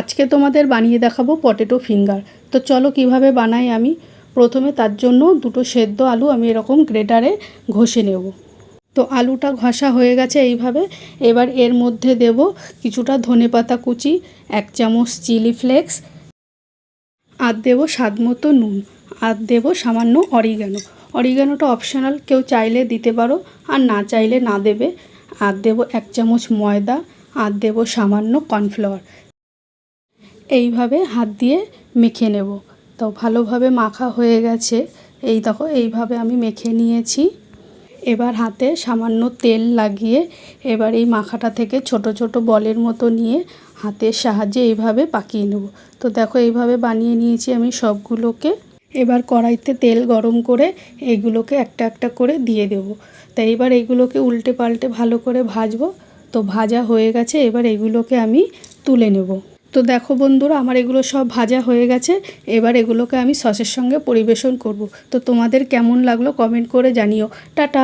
আজকে তোমাদের বানিয়ে দেখাবো পটেটো ফিঙ্গার তো চলো কীভাবে বানাই আমি? প্রথমে তার জন্য দুটো সেদ্ধ আলু আমি এরকম গ্রেটারে ঘষে নেব। তো আলুটা ঘষা হয়ে গেছে এইভাবে। এবার এর মধ্যে দেব কিছুটা ধনেপাতা কুচি, এক চামচ চিলি ফ্লেক্স আর দেবো স্বাদ মতো নুন, আর দেবো সামান্য অরিগ্যানো অরিগ্যানোটা অপশনাল কেউ চাইলে দিতে পারো, আর না চাইলে না দেবে। আর দেবো এক চামচ ময়দা, আর দেবো সামান্য কর্নফ্লাওয়ার এইভাবে হাত দিয়ে মেখে নেব। তো ভালোভাবে মাখা হয়ে গেছে। এই দেখো, এইভাবে আমি মেখে নিয়েছি। এবার হাতে সামান্য তেল লাগিয়ে এবার এই মাখাটা থেকে ছোট ছোট বলের মতো নিয়ে হাতের সাহায্যে এইভাবে পাকিয়ে নেব। তো দেখো, এইভাবে বানিয়ে নিয়েছি আমি সবগুলোকে। এবার কড়াইতে তেল গরম করে এইগুলোকে একটা একটা করে দিয়ে দেব। তাই এবার এইগুলোকে উল্টে পাল্টে ভালো করে ভাজবো। তো ভাজা হয়ে গেছে, এবার এগুলোকে আমি তুলে নেব। তো দেখো বন্ধুরা, আমার এগুলো সব ভাজা হয়ে গেছে। এবার এগুলোকে আমি সসের সঙ্গে পরিবেশন করব। তো তোমাদের কেমন লাগল কমেন্ট করে জানিও। টাটা।